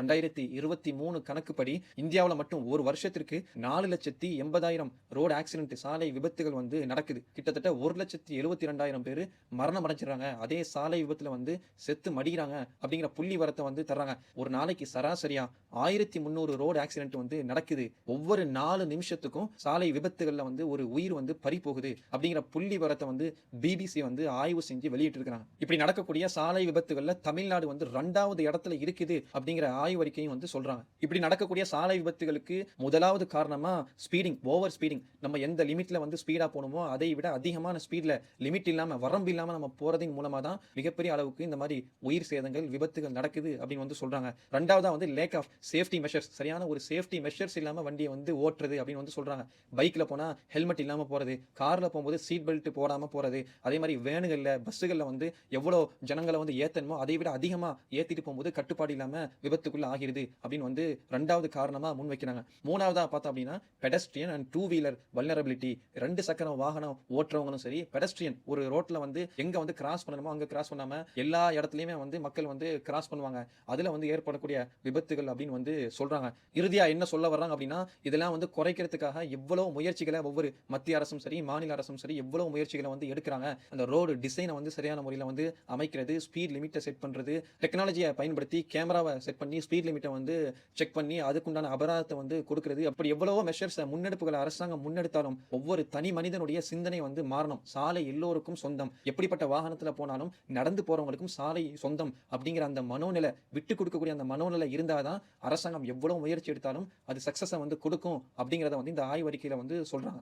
ரெண்டாயிரத்தி இருபத்தி மூணு கணக்குப்படி இந்தியாவில் மட்டும் ஒரு வருஷத்திற்கு நாலு லட்சத்தி எண்பதாயிரம் ரோடு ஆக்சிடென்ட் சாலை விபத்துகள் வந்து நடக்குது. கிட்டத்தட்ட ஒரு லட்சத்தி எழுபத்தி ரெண்டாயிரம் பேர் மரணம் அடைஞ்சிடறாங்க. அதே சாலை விபத்தில் வந்து செத்து மடிகிறாங்க அப்படிங்கிற புள்ளி வரத்தை வந்து தர்றாங்க. ஒரு நாளைக்கு சராசரியா ஆயிரத்தி முந்நூறு ரோடு ஆக்சிடென்ட் வந்து நடக்குது. ஒவ்வொரு நாலு நிமிஷத்துக்கும் சாலை விபத்துகளில் வந்து ஒரு உயிர் வந்து பறி போகுது அப்படிங்கிற புள்ளி வரத்தை வந்து பிபிசி வந்து ஆய்வு செஞ்சு வெளியிட்டு இருக்கிறாங்க இப்படி நடக்கக்கூடிய சாலை விபத்துகளில் தமிழ்நாடு வந்து ரெண்டாவது இடத்துல இருக்குது அப்படிங்கிற ஆய்வறிக்கையும் வந்து சொல்றாங்க. இப்படி நடக்கக்கூடிய சாலை விபத்துகளுக்கு முதலாவது காரணமா ஸ்பீடிங் ஓவர் ஸ்பீடிங் நம்ம எந்த லிமிட்ல வந்து ஸ்பீடா போகணுமோ அதை விட அதிகமான ஸ்பீட்ல லிமிட் இல்லாம வரம்பு இல்லாம நம்ம போறதின் மூலமா தான் மிகப்பெரிய அளவுக்கு இந்த மாதிரி உயிர் சேதங்கள் விபத்துகள் நடக்குது அப்படின்னு வந்து சொல்றாங்க. ரெண்டாவதா வந்து லேக் ஆஃப் சேஃப்டி மெஷர்ஸ் சரியான ஒரு சேஃப்டி மெஷர்ஸ் இல்லாம வண்டியை வந்து ஓட்டுறது அப்படின்னு வந்து சொல்றாங்க. பைக்ல போனா ஹெல்மெட் இல்லாம போறது கார்ல போகும்போது சீட் பெல்ட் போடாம போறது அதே மாதிரி வேனுகள்ல பஸ்ஸுகள்ல வந்து எவ்வளோ ஜனங்களை வந்து ஏத்தணுமோ அதை விட அதிகமா ஏத்திட்டு போகும்போது கட்டுப்பாடு இல்லாம விபத்துக்குள்ள ஆகிருது அப்படின்னு வந்து ரெண்டாவது காரணமாக முன் வைக்கிறாங்க பார்த்தோம் அப்படின்னா pedestrian and two wheeler vulnerability ரெண்டு சக்கர வாகனம் ஓட்டுறவங்களும் சரி பெடஸ்ட்ரியன் ஒரு ரோட்டில் வந்து எங்க வந்து கிராஸ் பண்ணணுமோ அங்க கிராஸ் பண்ணாம எல்லா இடத்துலயுமே வந்து மக்கள் வந்து கிராஸ் பண்ணுவாங்க. அதில் வந்து ஏற்படக்கூடிய விபத்துகள் அப்படின்னு வந்து சொல்றாங்க. இறுதியா என்ன சொல்ல வர்றாங்க அப்படின்னா இதெல்லாம் வந்து குறைக்கிறதுக்காக எவ்வளவு முயற்சிகளை ஒவ்வொரு மத்திய அரசும் சரி மாநில அரசும் சரி எவ்வளவு முயற்சிகளை வந்து எடுக்கிறாங்க. அந்த ரோடு டிசைனை வந்து சரியான முறையில் வந்து அமைக்கிறது ஸ்பீட் லிமிட்டை செட் பண்ணுறது டெக்னாலஜியை பயன்படுத்தி கேமராவை செட் பண்ணி ஸ்பீட் லிமிட்டை வந்து செக் பண்ணி அதுக்குண்டான அபராதத்தை வந்து கொடுக்கறது. அப்படி எவ்வளவோ மெஷர்ஸ் முன்னெடுப்புகளை அரசாங்கம் முன்னெடுத்தாலும் ஒவ்வொரு தனி மனிதனுடைய சிந்தனை வந்து மாறணும். சாலை எல்லோருக்கும் சொந்தம். எப்படிப்பட்ட வாகனத்தில் போனாலும் நடந்து போறவங்களுக்கும் சாலை சொந்தம் அப்படிங்கிற அந்த மனோநிலை விட்டு கொடுக்கக்கூடிய அந்த மனோநிலை இருந்தாதான் அரசாங்கம் எவ்வளவு முயற்சி எடுத்தாலும் அது சக்சஸை வந்து கொடுக்கும் அப்படிங்கிறத வந்து இந்த ஆய்வறிக்கையில் வந்து சொல்றாங்க.